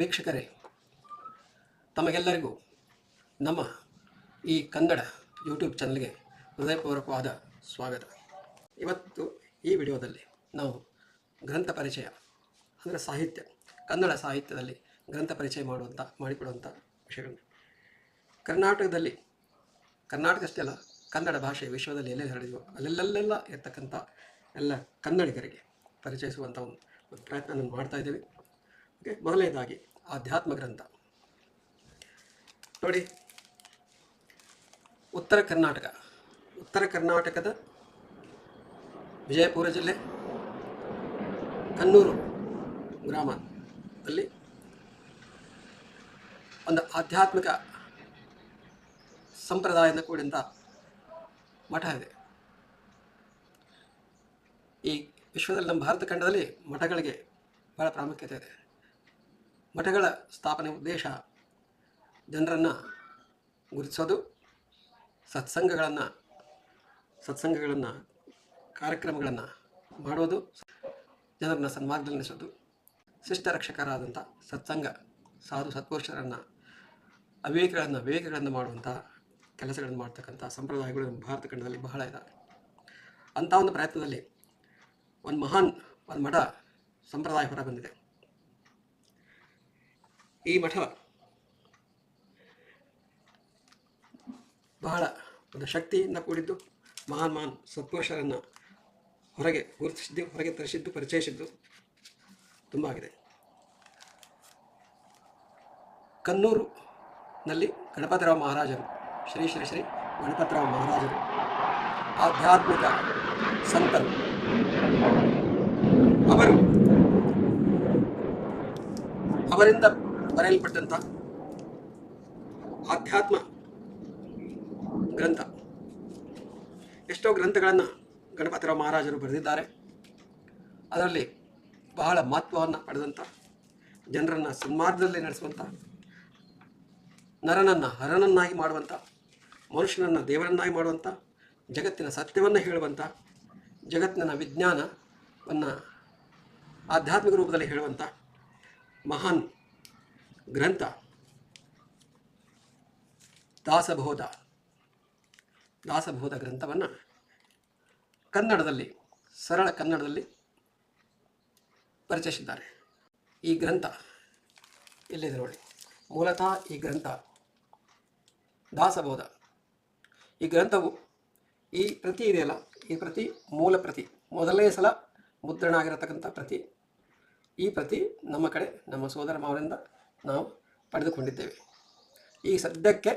ವೀಕ್ಷಕರೇ, ತಮಗೆಲ್ಲರಿಗೂ ನಮ್ಮ ಈ ಕನ್ನಡ ಯೂಟ್ಯೂಬ್ ಚಾನಲ್ಗೆ ಹೃದಯಪೂರ್ವಕವಾದ ಸ್ವಾಗತ. ಇವತ್ತು ಈ ವಿಡಿಯೋದಲ್ಲಿ ನಾವು ಗ್ರಂಥ ಪರಿಚಯ, ಅಂದರೆ ಸಾಹಿತ್ಯ, ಕನ್ನಡ ಸಾಹಿತ್ಯದಲ್ಲಿ ಗ್ರಂಥ ಪರಿಚಯ ಮಾಡುವಂಥ ಮಾಡಿಕೊಡುವಂಥ ವಿಷಯಗಳು. ಕರ್ನಾಟಕದಲ್ಲಿ, ಕರ್ನಾಟಕ ಅಷ್ಟೇ ಅಲ್ಲ, ಕನ್ನಡ ಭಾಷೆ ವಿಶ್ವದಲ್ಲಿ ಎಲ್ಲೆಲ್ಲಿ ಹರಡಿದೆಯೋ ಅಲ್ಲೆಲ್ಲೆಲ್ಲ ಇರ್ತಕ್ಕಂಥ ಎಲ್ಲ ಕನ್ನಡಿಗರಿಗೆ ಪರಿಚಯಿಸುವಂಥ ಒಂದು ಪ್ರಯತ್ನವನ್ನು ಪ್ರಯತ್ನ ನಾವು ಮಾಡ್ತಾ ಇದ್ದೇವೆ. ಮೊದಲನೇದಾಗಿ ಆಧ್ಯಾತ್ಮ ಗ್ರಂಥ. ನೋಡಿ, ಉತ್ತರ ಕರ್ನಾಟಕ. ಉತ್ತರ ಕರ್ನಾಟಕದ ವಿಜಯಪುರ ಜಿಲ್ಲೆ ಕನ್ನೂರು ಗ್ರಾಮ ಅಲ್ಲಿ ಒಂದು ಆಧ್ಯಾತ್ಮಿಕ ಸಂಪ್ರದಾಯದ ಕೂಡಿದ ಮಠ ಇದೆ. ಈ ವಿಶ್ವದಲ್ಲಿ ನಮ್ಮ ಭಾರತ ಖಂಡದಲ್ಲಿ ಮಠಗಳಿಗೆ ಬಹಳ ಪ್ರಾಮುಖ್ಯತೆ ಇದೆ. ಮಠಗಳ ಸ್ಥಾಪನೆ ಉದ್ದೇಶ ಜನರನ್ನು ಗುರುತಿಸೋದು, ಸತ್ಸಂಗಗಳನ್ನು ಸತ್ಸಂಗಗಳನ್ನು, ಕಾರ್ಯಕ್ರಮಗಳನ್ನು ಮಾಡೋದು, ಜನರನ್ನು ಸನ್ಮಾರ್ಗದಲ್ಲಿ ನಡೆಸೋದು. ಶಿಷ್ಟ ರಕ್ಷಕರಾದಂಥ ಸತ್ಸಂಗ, ಸಾಧು ಸತ್ಪುರುಷರನ್ನು, ಅವಿವೇಕಗಳನ್ನು ವಿವೇಕಗಳನ್ನು ಮಾಡುವಂಥ ಕೆಲಸಗಳನ್ನು ಮಾಡ್ತಕ್ಕಂಥ ಸಂಪ್ರದಾಯಗಳು ನಮ್ಮ ಭಾರತ ಖಂಡದಲ್ಲಿ ಬಹಳ ಇದ್ದಾವೆ ಅಂಥ ಒಂದು ಪ್ರಯತ್ನದಲ್ಲಿ ಒಂದು ಮಹಾನ್, ಒಂದು ಮಠ ಸಂಪ್ರದಾಯ ಹೊರ ಬಂದಿದೆ. ಈ ಮಠ ಬಹಳ ಒಂದು ಶಕ್ತಿಯಿಂದ ಕೂಡಿದ್ದು ಮಹಾನ್ ಮಹಾನ್ ಸತ್ಪುರುಷರನ್ನು ಹೊರಗೆ ಗುರುತಿಸಿದ್ದು, ಹೊರಗೆ ತರಿಸಿದ್ದು, ಪರಿಚಯಿಸಿದ್ದು ತುಂಬ ಆಗಿದೆ. ಕನ್ನೂರುನಲ್ಲಿ ಗಣಪತಿರಾವ್ ಮಹಾರಾಜರು, ಶ್ರೀ ಶ್ರೀ ಶ್ರೀ ಗಣಪತಿರಾವ್ ಮಹಾರಾಜರು ಆಧ್ಯಾತ್ಮಿಕ ಸಂತರು. ಅವರು ಅವರಿಂದ ಬರೆಯಲ್ಪಟ್ಟಂಥ ಆಧ್ಯಾತ್ಮ ಗ್ರಂಥ. ಎಷ್ಟೋ ಗ್ರಂಥಗಳನ್ನು ಗಣಪತಿರಾವ್ ಮಹಾರಾಜರು ಬರೆದಿದ್ದಾರೆ. ಅದರಲ್ಲಿ ಬಹಳ ಮಹತ್ವವನ್ನು ಪಡೆದಂಥ ಜನರನ್ನು ಸನ್ಮಾರ್ಗದಲ್ಲಿ ನಡೆಸುವಂಥ ನರನನ್ನು ಹರನನ್ನಾಗಿ ಮಾಡುವಂಥ ಮನುಷ್ಯನನ್ನು ದೇವರನ್ನಾಗಿ ಮಾಡುವಂಥ ಜಗತ್ತಿನ ಸತ್ಯವನ್ನು ಹೇಳುವಂಥ ಜಗತ್ತಿನ ವಿಜ್ಞಾನವನ್ನು ಆಧ್ಯಾತ್ಮಿಕ ರೂಪದಲ್ಲಿ ಹೇಳುವಂಥ ಮಹಾನ್ ಗ್ರಂಥ. ದಾಸಬೋಧ ದಾಸಬೋಧ ಗ್ರಂಥವನ್ನು ಕನ್ನಡದಲ್ಲಿ, ಸರಳ ಕನ್ನಡದಲ್ಲಿ ಪರಿಚಯಿಸಿದ್ದಾರೆ. ಈ ಗ್ರಂಥ ಎಲ್ಲಿದೆ ನೋಡಿ? ಮೂಲತಃ ಈ ಗ್ರಂಥ ದಾಸಬೋಧ ಈ ಗ್ರಂಥವು ಈ ಪ್ರತಿ ಇದೆಯಲ್ಲ, ಈ ಪ್ರತಿ ಮೂಲ ಪ್ರತಿ, ಮೊದಲನೇ ಸಲ ಮುದ್ರಣ ಆಗಿರತಕ್ಕಂಥ ಪ್ರತಿ, ಈ ಪ್ರತಿ ನಮ್ಮ ಕಡೆ ನಮ್ಮ ಸೋದರ ಮಾವನಿಂದ ನಾವು ಪಡೆದುಕೊಂಡಿದ್ದೇವೆ. ಈ ಸದ್ಯಕ್ಕೆ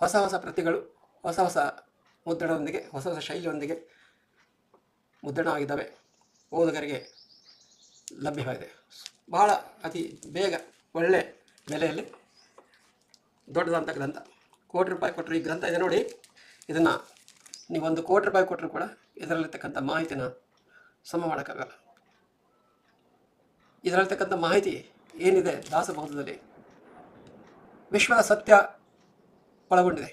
ಹೊಸ ಹೊಸ ಪ್ರತಿಗಳು, ಹೊಸ ಹೊಸ ಮುದ್ರಣದೊಂದಿಗೆ, ಹೊಸ ಹೊಸ ಶೈಲಿಯೊಂದಿಗೆ ಮುದ್ರಣ ಆಗಿದ್ದಾವೆ ಓದುಗರಿಗೆ ಲಭ್ಯವಾಗಿದೆ. ಬಹಳ ಅತಿ ಬೇಗ ಒಳ್ಳೆ ಬೆಲೆಯಲ್ಲಿ ದೊಡ್ಡದಂಥ ಗ್ರಂಥ. ಕೋಟಿ ರೂಪಾಯಿ ಕೊಟ್ಟರು ಈ ಗ್ರಂಥ ಇದೆ ನೋಡಿ. ಇದನ್ನು ನೀವೊಂದು ಕೋಟಿ ರೂಪಾಯಿ ಕೊಟ್ಟರು ಕೂಡ ಇದರಲ್ಲಿರ್ತಕ್ಕಂಥ ಮಾಹಿತಿನ ಸಮ ಮಾಡೋಕ್ಕಾಗಲ್ಲ. ಇದರಲ್ಲಿರ್ತಕ್ಕಂಥ ಮಾಹಿತಿ ಏನಿದೆ ದಾಸಬೋಧದಲ್ಲಿ ವಿಶ್ವದ ಸತ್ಯ ಒಳಗೊಂಡಿದೆ.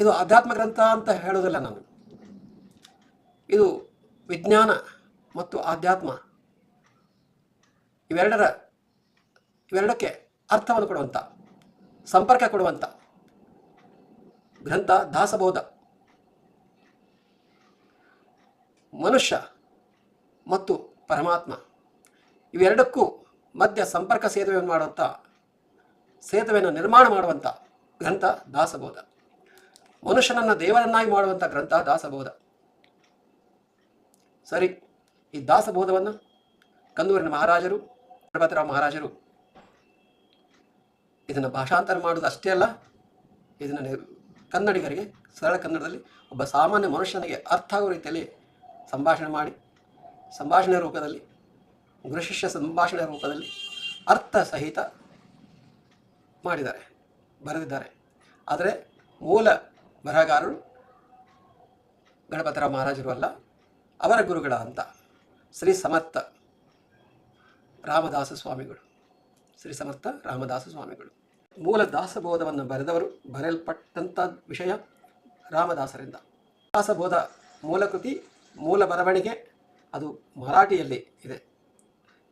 ಇದು ಆಧ್ಯಾತ್ಮ ಗ್ರಂಥ ಅಂತ ಹೇಳೋದಿಲ್ಲ ನಾನು. ಇದು ವಿಜ್ಞಾನ ಮತ್ತು ಆಧ್ಯಾತ್ಮ ಇವೆರಡರ, ಇವೆರಡಕ್ಕೆ ಅರ್ಥವನ್ನು ಕೊಡುವಂಥ, ಸಂಪರ್ಕ ಕೊಡುವಂಥ ಗ್ರಂಥ ದಾಸಬೋಧ ಮನುಷ್ಯ ಮತ್ತು ಪರಮಾತ್ಮ. ಇವೆರಡಕ್ಕೂ ಮಧ್ಯ ಸಂಪರ್ಕ ಸೇತುವೆಯನ್ನು ಮಾಡುವಂಥ, ಸೇತುವೆಯನ್ನು ನಿರ್ಮಾಣ ಮಾಡುವಂಥ ಗ್ರಂಥ ದಾಸಬೋಧ. ಮನುಷ್ಯನನ್ನು ದೇವರನ್ನಾಗಿ ಮಾಡುವಂಥ ಗ್ರಂಥ ದಾಸಬೋಧ. ಸರಿ, ಈ ದಾಸಬೋಧವನ್ನು ಕಂದೂರಿನ ಮಹಾರಾಜರು ಪ್ರಭತರಾವ್ ಮಹಾರಾಜರು ಇದನ್ನು ಭಾಷಾಂತರ ಮಾಡೋದು ಅಷ್ಟೇ ಅಲ್ಲ, ಇದನ್ನು ಕನ್ನಡಿಗರಿಗೆ ಸರಳ ಕನ್ನಡದಲ್ಲಿ ಒಬ್ಬ ಸಾಮಾನ್ಯ ಮನುಷ್ಯನಿಗೆ ಅರ್ಥ ಆಗುವ ರೀತಿಯಲ್ಲಿ ಸಂಭಾಷಣೆ ಮಾಡಿ ಸಂಭಾಷಣೆ ರೂಪದಲ್ಲಿ ಗುರುಶಿಷ್ಯ ಸಂಭಾಷಣೆ ರೂಪದಲ್ಲಿ ಅರ್ಥ ಸಹಿತ ಮಾಡಿದ್ದಾರೆ, ಬರೆದಿದ್ದಾರೆ. ಆದರೆ ಮೂಲ ಬರಹಗಾರರು ಗಣಪತಿರಾವ್ ಮಹಾರಾಜರು ಅಲ್ಲ, ಅವರ ಗುರುಗಳ ಅಂತ ಶ್ರೀ ಸಮರ್ಥ ರಾಮದಾಸ ಸ್ವಾಮಿಗಳು, ಶ್ರೀ ಸಮರ್ಥ ರಾಮದಾಸ ಸ್ವಾಮಿಗಳು. ಮೂಲ ದಾಸಬೋಧವನ್ನು ಬರೆದವರು ಬರೆಯಲ್ಪಟ್ಟಂಥ ವಿಷಯ ರಾಮದಾಸರಿಂದ. ದಾಸಬೋಧ ಮೂಲಕೃತಿ, ಮೂಲ ಬರವಣಿಗೆ ಅದು ಮರಾಠಿಯಲ್ಲಿ ಇದೆ.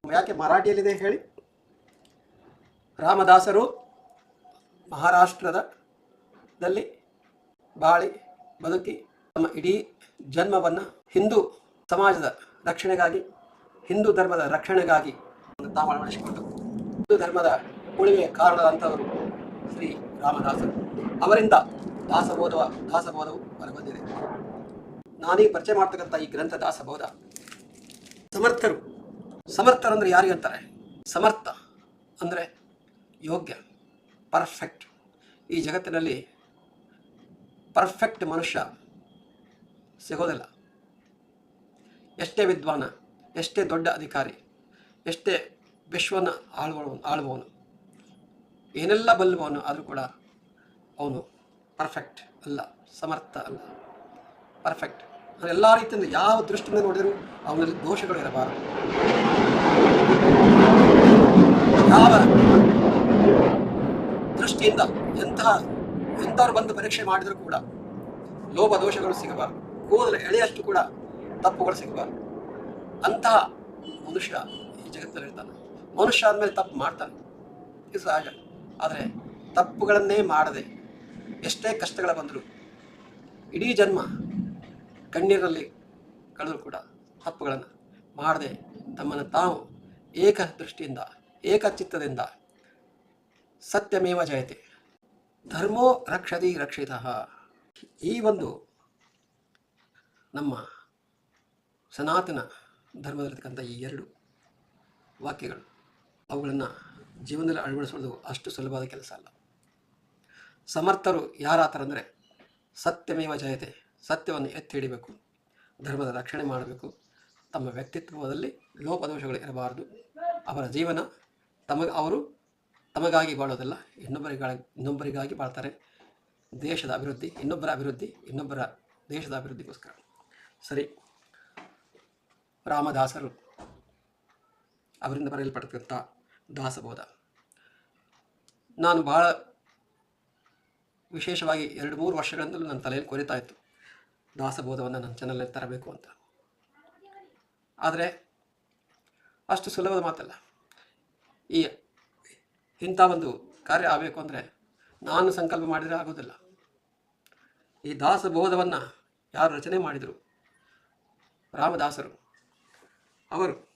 ಯಾಕೆ ಮರಾಠಿಯಲ್ಲಿದೆ ಹೇಳಿ? ರಾಮದಾಸರು ಮಹಾರಾಷ್ಟ್ರದ ದಲ್ಲಿ ಬಾಳಿ ಬದುಕಿ ತಮ್ಮ ಇಡೀ ಜನ್ಮವನ್ನು ಹಿಂದೂ ಸಮಾಜದ ರಕ್ಷಣೆಗಾಗಿ, ಹಿಂದೂ ಧರ್ಮದ ರಕ್ಷಣೆಗಾಗಿ ತಾವು ಅಳವಡಿಸಿಕೊಂಡು ಹಿಂದೂ ಧರ್ಮದ ಉಳಿವೆಯ ಕಾರಣದಂಥವರು ಶ್ರೀ ರಾಮದಾಸರು. ಅವರಿಂದ ದಾಸಬೋಧವ, ದಾಸಬೋಧವು ಹೊರಬಂದಿದೆ. ನಾನೀಗ ಪರಿಚಯ ಮಾಡ್ತಕ್ಕಂಥ ಈ ಗ್ರಂಥ ದಾಸಬೋಧ ಸಮರ್ಥರು. ಸಮರ್ಥರು ಅಂದರೆ ಯಾರಿಗೆ ಅಂತಾರೆ ಸಮರ್ಥ ಅಂದರೆ ಯೋಗ್ಯ ಪರ್ಫೆಕ್ಟ್ ಈ ಜಗತ್ತಿನಲ್ಲಿ ಪರ್ಫೆಕ್ಟ್ ಮನುಷ್ಯ ಸಿಗೋದಿಲ್ಲ. ಎಷ್ಟೇ ವಿದ್ವಾನ, ಎಷ್ಟೇ ದೊಡ್ಡ ಅಧಿಕಾರಿ, ಎಷ್ಟೇ ವಿಶ್ವನ ಆಳ್ವ ಆಳುವವನು, ಏನೆಲ್ಲ ಬಲ್ಲುವವನು ಆದರೂ ಕೂಡ ಅವನು ಪರ್ಫೆಕ್ಟ್ ಅಲ್ಲ, ಸಮರ್ಥ ಅಲ್ಲ. ಪರ್ಫೆಕ್ಟ್ ಎಲ್ಲ ರೀತಿಯಿಂದ ಯಾವ ದೃಷ್ಟಿಯಿಂದ ನೋಡಿದರೂ ಅವನಲ್ಲಿ ದೋಷಗಳು ಇರಬಾರದು. ಯಾವ ದೃಷ್ಟಿಯಿಂದ ಎಂತಹ, ಎಂಥವ್ರು ಬಂದು ಪರೀಕ್ಷೆ ಮಾಡಿದರೂ ಕೂಡ ಲೋಭ ದೋಷಗಳು ಸಿಗಬಾರದು. ಕೂದಲು ಎಳೆಯಷ್ಟು ಕೂಡ ತಪ್ಪುಗಳು ಸಿಗಬಾರದು. ಅಂತಹ ಮನುಷ್ಯ ಈ ಜಗತ್ತಲ್ಲಿರ್ತಾನೆ ಮನುಷ್ಯ ಆದಮೇಲೆ ತಪ್ಪು ಮಾಡ್ತಾನೆ. ಇದು ಸಹಜ. ಆದರೆ ತಪ್ಪುಗಳನ್ನೇ ಮಾಡದೆ ಎಷ್ಟೇ ಕಷ್ಟಗಳ ಬಂದರೂ ಇಡೀ ಜನ್ಮ ಕಣ್ಣೀರಲ್ಲಿ ಕಳೆದರೂ ಕೂಡ ತಪ್ಪುಗಳನ್ನು ಮಾಡದೆ ತಮ್ಮನ್ನು ತಾವು ಏಕ ದೃಷ್ಟಿಯಿಂದ ಏಕಚಿತ್ತದಿಂದ ಸತ್ಯಮೇವ ಜಯತೆ. ಧರ್ಮೋ ರಕ್ಷತಿ ರಕ್ಷಿತ. ಈ ಒಂದು ನಮ್ಮ ಸನಾತನ ಧರ್ಮದಲ್ಲಿರ್ತಕ್ಕಂಥ ಈ ಎರಡು ವಾಕ್ಯಗಳು ಅವುಗಳನ್ನು ಜೀವನದಲ್ಲಿ ಅಳವಡಿಸೋದು ಅಷ್ಟು ಸುಲಭವಾದ ಕೆಲಸ ಅಲ್ಲ. ಸಮರ್ಥರು ಯಾರಾತರಂದರೆ ಸತ್ಯಮೇವ ಜಯತೆ. ಸತ್ಯವನ್ನು ಎತ್ತಿ ಹಿಡಿಬೇಕು, ಧರ್ಮದ ರಕ್ಷಣೆ ಮಾಡಬೇಕು. ತಮ್ಮ ವ್ಯಕ್ತಿತ್ವದಲ್ಲಿ ಲೋಪದೋಷಗಳು ಇರಬಾರದು. ಅವರ ಜೀವನ ತಮಗೆ, ಅವರು ತಮಗಾಗಿ ಬಾಳೋದಲ್ಲ ಇನ್ನೊಬ್ಬರಿಗಾಗಿ ಇನ್ನೊಬ್ಬರಿಗಾಗಿ ಬಾಳ್ತಾರೆ. ದೇಶದ ಅಭಿವೃದ್ಧಿ, ಇನ್ನೊಬ್ಬರ ಅಭಿವೃದ್ಧಿ, ಇನ್ನೊಬ್ಬರ ದೇಶದ ಅಭಿವೃದ್ಧಿಗೋಸ್ಕರ. ಸರಿ, ರಾಮದಾಸರು ಅವರಿಂದ ಬರೆಯಲ್ಪಡ್ತಕ್ಕಂಥ ದಾಸಬೋಧ. ನಾನು ಬಹಳ ವಿಶೇಷವಾಗಿ ಎರಡು ಮೂರು ವರ್ಷಗಳಿಂದಲೂ ನನ್ನ ತಲೆಯಲ್ಲಿ ಕೊರಿತಾ ಇತ್ತು. ದಾಸಬೋಧವನ್ನು ನನ್ನ ಚಾನಲ್ನಲ್ಲಿ ತರಬೇಕು ಅಂತ. ಆದರೆ ಅಷ್ಟು ಸುಲಭದ ಮಾತಲ್ಲ. ಈ ಇಂಥ ಒಂದು ಕಾರ್ಯ ಆಗಬೇಕು ಅಂದರೆ ನಾನು ಸಂಕಲ್ಪ ಮಾಡಿದರೆ ಆಗೋದಿಲ್ಲ. ಈ ದಾಸಬೋಧವನ್ನು ಯಾರು ರಚನೆ ಮಾಡಿದರು? ರಾಮದಾಸರು. ಅವರು.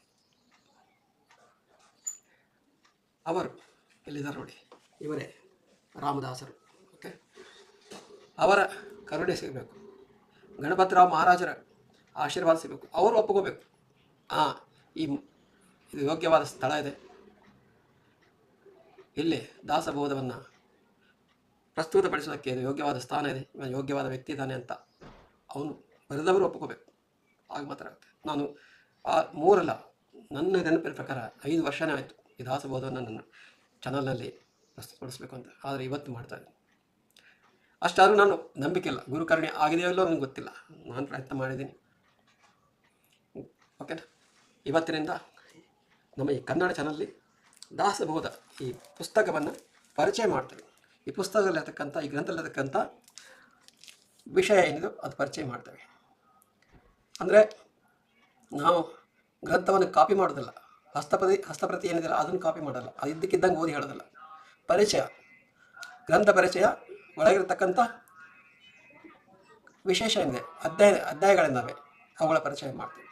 ಅವರು ಎಲ್ಲಿದ್ದಾರೆ ನೋಡಿ? ಇವರೇ ರಾಮದಾಸರು. ಓಕೆ ಅವರ ಕರುಣೆ ಸಿಗಬೇಕು. ಗಣಪತಿರಾವ್ ಮಹಾರಾಜರ ಆಶೀರ್ವಾದ ಸಿಗಬೇಕು. ಅವರು ಒಪ್ಕೋಬೇಕು. ಹಾಂ ಈ ಇದು ಯೋಗ್ಯವಾದ ಸ್ಥಳ ಇದೆ. ಇಲ್ಲಿ ದಾಸಬೋಧವನ್ನು ಪ್ರಸ್ತುತಪಡಿಸೋದಕ್ಕೆ ಇದು ಯೋಗ್ಯವಾದ ಸ್ಥಾನ ಇದೆ. ಇವನು ಯೋಗ್ಯವಾದ ವ್ಯಕ್ತಿ ಇದ್ದಾನೆ ಅಂತ ಅವನು ಬರೆದವರು ಒಪ್ಕೋಬೇಕು. ಆಗ ಮಾತ್ರ ನಾನು ಆ ಮೂರಲ್ಲ, ನನ್ನ ನೆನಪಿನ ಪ್ರಕಾರ ಐದು ವರ್ಷನೇ ಆಯಿತು ಈ ದಾಸಬೋಧವನ್ನು ನನ್ನ ಚಾನಲ್ನಲ್ಲಿ ಪ್ರಸ್ತುತಪಡಿಸಬೇಕು ಅಂತ. ಆದರೆ ಇವತ್ತು ಮಾಡ್ತಾ ಇದ್ದೀನಿ. ಅಷ್ಟಾದರೂ ನಾನು ನಂಬಿಕೆ ಇಲ್ಲ. ಗುರುಕರ್ಣಿ ಆಗಿದೆಯೋ ಇಲ್ಲೋ ನನಗೆ ಗೊತ್ತಿಲ್ಲ. ನಾನು ಪ್ರಯತ್ನ ಮಾಡಿದ್ದೀನಿ. ಓಕೆನಾ ಇವತ್ತಿನಿಂದ ನಮ್ಮ ಈ ಕನ್ನಡ ಚಾನಲ್ಲಿ ದಾಸಬೋಧ ಈ ಪುಸ್ತಕವನ್ನು ಪರಿಚಯ ಮಾಡ್ತೇವೆ ಈ ಪುಸ್ತಕದಲ್ಲಿರ್ತಕ್ಕಂಥ, ಈ ಗ್ರಂಥದಲ್ಲಿರ್ತಕ್ಕಂಥ ವಿಷಯ ಏನಿದೆ ಅದು ಪರಿಚಯ ಮಾಡ್ತೇವೆ. ಅಂದರೆ ನಾವು ಗ್ರಂಥವನ್ನು ಕಾಪಿ ಮಾಡೋದಿಲ್ಲ ಹಸ್ತಪ್ರತಿ ಹಸ್ತಪ್ರತಿ ಏನಿದೆಯಲ್ಲ ಅದನ್ನು ಕಾಪಿ ಮಾಡೋಲ್ಲ. ಅದು ಇದ್ದಕ್ಕಿದ್ದಂಗೆ ಓದಿ ಹೇಳೋದಿಲ್ಲ. ಪರಿಚಯ. ಗ್ರಂಥ ಪರಿಚಯ ಒಳಗಿರತಕ್ಕಂಥ ವಿಶೇಷ ಇದೆ ಅಧ್ಯಾಯ ಅಧ್ಯಾಯಗಳಿದ್ದಾವೆ ಅವುಗಳ ಪರಿಚಯ ಮಾಡ್ತೀವಿ.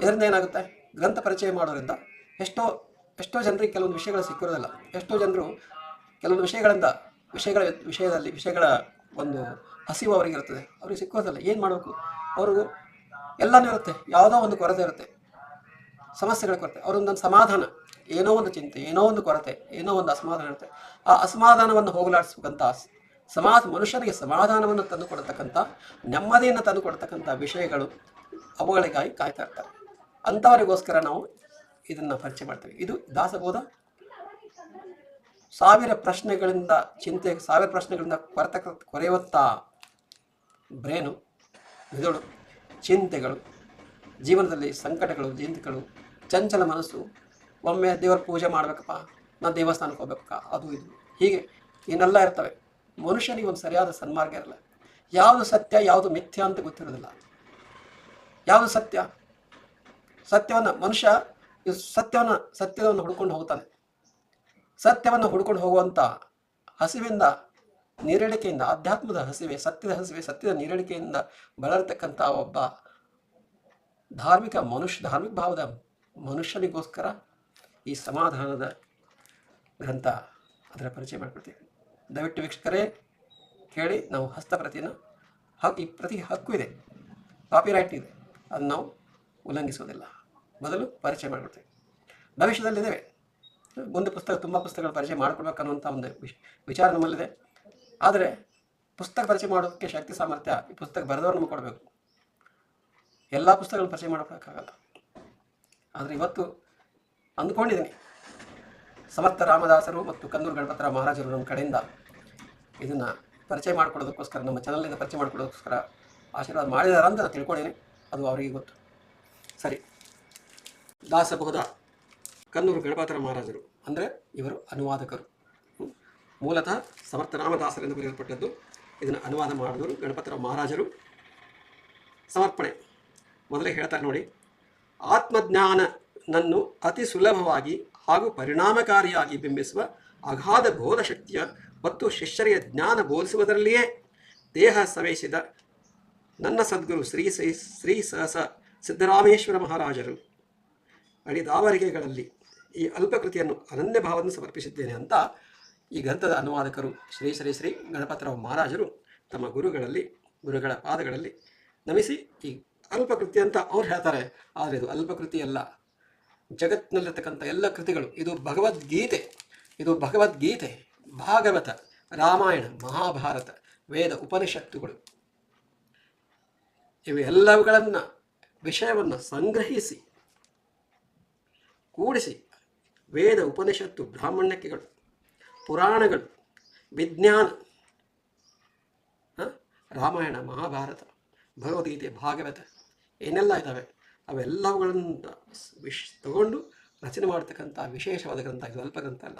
ಇದರಿಂದ ಏನಾಗುತ್ತೆ? ಗ್ರಂಥ ಪರಿಚಯ ಮಾಡೋದ್ರಿಂದ ಎಷ್ಟೋ ಎಷ್ಟೋ ಜನರಿಗೆ ಕೆಲವೊಂದು ವಿಷಯಗಳು ಸಿಕ್ಕಿರೋದಿಲ್ಲ. ಎಷ್ಟೋ ಜನರು ಕೆಲವೊಂದು ವಿಷಯಗಳಿಂದ ವಿಷಯಗಳ ವಿಷಯದಲ್ಲಿ ವಿಷಯಗಳ ಒಂದು ಹಸಿವು ಅವರಿಗೆ ಇರ್ತದೆ ಅವ್ರಿಗೆ ಸಿಕ್ಕೋದಿಲ್ಲ. ಏನು ಮಾಡಬೇಕು? ಅವರು ಎಲ್ಲನೂ ಇರುತ್ತೆ. ಯಾವುದೋ ಒಂದು ಕೊರತೆ ಇರುತ್ತೆ. ಸಮಸ್ಯೆಗಳ ಕೊರತೆ, ಅವರೊಂದೊಂದು ಸಮಾಧಾನ, ಏನೋ ಒಂದು ಚಿಂತೆ, ಏನೋ ಒಂದು ಕೊರತೆ, ಏನೋ ಒಂದು ಅಸಮಾಧಾನ ಇರುತ್ತೆ. ಆ ಅಸಮಾಧಾನವನ್ನು ಹೋಗಲಾಡಿಸ್ಬೇಕಂತ ಸಮಾಜ ಮನುಷ್ಯನಿಗೆ ಸಮಾಧಾನವನ್ನು ತಂದು ಕೊಡತಕ್ಕಂಥ, ನೆಮ್ಮದಿಯನ್ನು ತಂದು ಕೊಡ್ತಕ್ಕಂಥ ವಿಷಯಗಳು ಅವುಗಳಿಗಾಗಿ ಕಾಯ್ತಾ ಇರ್ತಾರೆ. ಅಂಥವರಿಗೋಸ್ಕರ ನಾವು ಇದನ್ನು ಪರಿಚಯ ಮಾಡ್ತೇವೆ. ಇದು ದಾಸಬೋಧ. ಸಾವಿರ ಪ್ರಶ್ನೆಗಳಿಂದ ಚಿಂತೆ, ಸಾವಿರ ಪ್ರಶ್ನೆಗಳಿಂದ ಕೊರತಕ್ಕ, ಕೊರೆಯುವಂಥ ಬ್ರೇನು ಮೆದುಳು ಚಿಂತೆಗಳು, ಜೀವನದಲ್ಲಿ ಸಂಕಟಗಳು, ಚಿಂತೆಗಳು ಚಂಚಲ ಮನಸ್ಸು, ಒಮ್ಮೆ ದೇವರ ಪೂಜೆ ಮಾಡಬೇಕಪ್ಪ ನಾ ದೇವಸ್ಥಾನಕ್ಕೆ ಹೋಗ್ಬೇಕಪ್ಪ, ಅದು ಇದು. ಹೀಗೆ ಇನ್ನೆಲ್ಲ ಇರ್ತವೆ. ಮನುಷ್ಯನಿಗೆ ಒಂದು ಸರಿಯಾದ ಸನ್ಮಾರ್ಗ ಇರಲ್ಲ. ಯಾವುದು ಸತ್ಯ, ಯಾವುದು ಮಿಥ್ಯ ಅಂತ ಗೊತ್ತಿರೋದಿಲ್ಲ. ಯಾವುದು ಸತ್ಯ? ಸತ್ಯವನ್ನು ಮನುಷ್ಯ ಸತ್ಯವನ್ನು ಸತ್ಯವನ್ನು ಹುಡ್ಕೊಂಡು ಹೋಗ್ತಾನೆ. ಸತ್ಯವನ್ನು ಹುಡ್ಕೊಂಡು ಹೋಗುವಂಥ ಹಸಿವಿಂದ ನೀರಡಿಕೆಯಿಂದ ಆಧ್ಯಾತ್ಮದ ಹಸಿವೆ, ಸತ್ಯದ ಹಸಿವೆ, ಸತ್ಯದ ನೀರಡಿಕೆಯಿಂದ ಬಳರ್ತಕ್ಕಂಥ ಒಬ್ಬ ಧಾರ್ಮಿಕ ಮನುಷ್ಯ, ಧಾರ್ಮಿಕ ಭಾವದ ಮನುಷ್ಯನಿಗೋಸ್ಕರ ಈ ಸಮಾಧಾನದ ಗ್ರಂಥ ಅದರ ಪರಿಚಯ ಮಾಡಿಕೊಡ್ತೀವಿ ದಯವಿಟ್ಟು ವೀಕ್ಷಕರೇ, ಕೇಳಿ ನಾವು ಹಸ್ತಪ್ರತಿಯನ್ನು ಹಕ್, ಈ ಪ್ರತಿ ಹಕ್ಕು ಇದೆ, ಕಾಪಿರೈಟ್ ಇದೆ ಅದನ್ನು ನಾವು ಉಲ್ಲಂಘಿಸೋದಿಲ್ಲ. ಮೊದಲು ಪರಿಚಯ ಮಾಡಿಕೊಡ್ತೀವಿ ಭವಿಷ್ಯದಲ್ಲಿದ್ದೇವೆ. ಒಂದು ಪುಸ್ತಕ, ತುಂಬ ಪುಸ್ತಕಗಳ ಪರಿಚಯ ಮಾಡಿಕೊಡ್ಬೇಕನ್ನುವಂಥ ಒಂದು ವಿಶ್, ವಿಚಾರ ನಮ್ಮಲ್ಲಿದೆ. ಆದರೆ ಪುಸ್ತಕ ಪರಿಚಯ ಮಾಡೋದಕ್ಕೆ ಶಕ್ತಿ, ಸಾಮರ್ಥ್ಯ ಈ ಪುಸ್ತಕ ಬರೆದವ್ರು ನಮಗೆ ಕೊಡಬೇಕು. ಎಲ್ಲ ಪುಸ್ತಕಗಳನ್ನು ಪರಿಚಯ ಮಾಡೋಕ್ಕಾಗಲ್ಲ ಆದರೆ ಇವತ್ತು ಅಂದ್ಕೊಂಡಿದ್ದೀನಿ. ಸಮರ್ಥ ರಾಮದಾಸರು ಮತ್ತು ಕನ್ನೂರು ಗಣಪತರಾವ್ ಮಹಾರಾಜರು ನಮ್ಮ ಕಡೆಯಿಂದ ಇದನ್ನು ಪರಿಚಯ ಮಾಡಿಕೊಡೋದಕ್ಕೋಸ್ಕರ, ನಮ್ಮ ಚಾನಲ್ನಿಂದ ಪರಿಚಯ ಮಾಡಿಕೊಡೋದಕ್ಕೋಸ್ಕರ ಆಶೀರ್ವಾದ ಮಾಡಿದಾರ ಅಂತ ನಾನು ತಿಳ್ಕೊಂಡಿದ್ದೀನಿ. ಅದು ಅವರಿಗೆ ಗೊತ್ತು. ಸರಿ. ದಾಸಬಹುದ ಕನ್ನೂರು ಗಣಪತರ ಮಹಾರಾಜರು ಅಂದರೆ ಇವರು ಅನುವಾದಕರು. ಮೂಲತಃ ಸಮರ್ಥ ರಾಮದಾಸರೆಂದು ಬರೆಯಲ್ಪಟ್ಟದ್ದು ಇದನ್ನು ಅನುವಾದ ಮಾಡಿದವರು ಗಣಪತರ ಮಹಾರಾಜರು. ಸಮರ್ಪಣೆ. ಮೊದಲೇ ಹೇಳ್ತಾರೆ ನೋಡಿ. ಆತ್ಮಜ್ಞಾನನನ್ನು ಅತಿ ಸುಲಭವಾಗಿ ಹಾಗೂ ಪರಿಣಾಮಕಾರಿಯಾಗಿ ಬಿಂಬಿಸುವ ಅಗಾಧ ಬೋಧಶಕ್ತಿಯ ಮತ್ತು ಶಿಷ್ಯರಿಗೆ ಜ್ಞಾನ ಬೋಧಿಸುವುದರಲ್ಲಿಯೇ ದೇಹ ಸವೆಸಿದ ನನ್ನ ಸದ್ಗುರು ಶ್ರೀ ಶ್ರೀ ಶ್ರೀ ಸಹಸ ಸಿದ್ದರಾಮೇಶ್ವರ ಮಹಾರಾಜರು. ಅಡಿದಾವರಿಗೆಗಳಲ್ಲಿ ಈ ಅಲ್ಪಕೃತಿಯನ್ನು ಅನನ್ಯ ಭಾವವನ್ನು ಸಮರ್ಪಿಸಿದ್ದೇನೆ ಅಂತ ಈ ಗ್ರಂಥದ ಅನುವಾದಕರು ಶ್ರೀ ಶ್ರೀ ಶ್ರೀ ಗಣಪತರಾವ್ ಮಹಾರಾಜರು ತಮ್ಮ ಗುರುಗಳಲ್ಲಿ, ಗುರುಗಳ ಪಾದಗಳಲ್ಲಿ ನಮಿಸಿ ಈ ಅಲ್ಪಕೃತಿ ಅಂತ ಅವ್ರು ಹೇಳ್ತಾರೆ ಆದರೆ ಇದು ಅಲ್ಪಕೃತಿ ಅಲ್ಲ ಜಗತ್ತಿನಲ್ಲಿರ್ತಕ್ಕಂಥ ಎಲ್ಲ ಕೃತಿಗಳು, ಇದು ಭಗವದ್ಗೀತೆ ಇದು ಭಗವದ್ಗೀತೆ, ಭಾಗವತ, ರಾಮಾಯಣ, ಮಹಾಭಾರತ, ವೇದ ಉಪನಿಷತ್ತುಗಳು ಇವೆಲ್ಲವುಗಳನ್ನು ವಿಷಯವನ್ನು ಸಂಗ್ರಹಿಸಿ, ಕೂಡಿಸಿ ವೇದ ಉಪನಿಷತ್ತು ಬ್ರಾಹ್ಮಣ್ಯಕ್ಕೆಗಳು ಪುರಾಣಗಳು, ವಿಜ್ಞಾನ? ರಾಮಾಯಣ, ಮಹಾಭಾರತ, ಭಗವದ್ಗೀತೆ, ಭಾಗವತ ಏನೆಲ್ಲ ಇದ್ದಾವೆ ಅವೆಲ್ಲವುಗಳನ್ನು ವಿಶ್ ತಗೊಂಡು ರಚನೆ ಮಾಡ್ತಕ್ಕಂಥ ವಿಶೇಷವಾದ ಗ್ರಂಥ, ಇದು ಅಲ್ಪ ಗ್ರಂಥ ಅಲ್ಲ.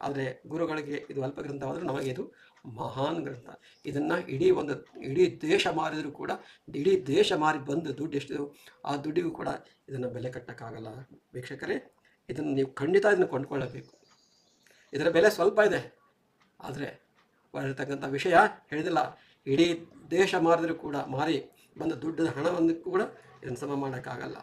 ಆದರೆ ಗುರುಗಳಿಗೆ ಇದು ಅಲ್ಪ ಗ್ರಂಥವಾದರೂ ನಮಗೆ ಇದು ಮಹಾನ್ ಗ್ರಂಥ. ಇದನ್ನು ಇಡೀ ಒಂದು, ಇಡೀ ದೇಶ ಮಾರಿದರೂ ಕೂಡ, ಇಡೀ ದೇಶ ಮಾರಿ ಬಂದು ದುಡ್ಡು ಎಷ್ಟು ಆ ದುಡ್ಡಿಗೂ ಕೂಡ ಇದನ್ನು ಬೆಲೆ ಕಟ್ಟೋಕ್ಕಾಗಲ್ಲ ವೀಕ್ಷಕರೇ. ಇದನ್ನು ನೀವು ಖಂಡಿತ ಇದನ್ನು ಕೊಂಡ್ಕೊಳ್ಳಬೇಕು. ಇದರ ಬೆಲೆ ಸ್ವಲ್ಪ ಇದೆ. ಆದರೆ, ಬರತಕ್ಕಂಥ ವಿಷಯ ಹೇಳಿದಿಲ್ಲ ಇಡೀ ದೇಶ ಮಾರಿದರೂ ಕೂಡ ಮಾರಿ ಬಂದ ದುಡ್ಡದ ಹಣವನ್ನು ಕೂಡ ಇದನ್ನು ಸಮ ಮಾಡೋಕ್ಕಾಗಲ್ಲ.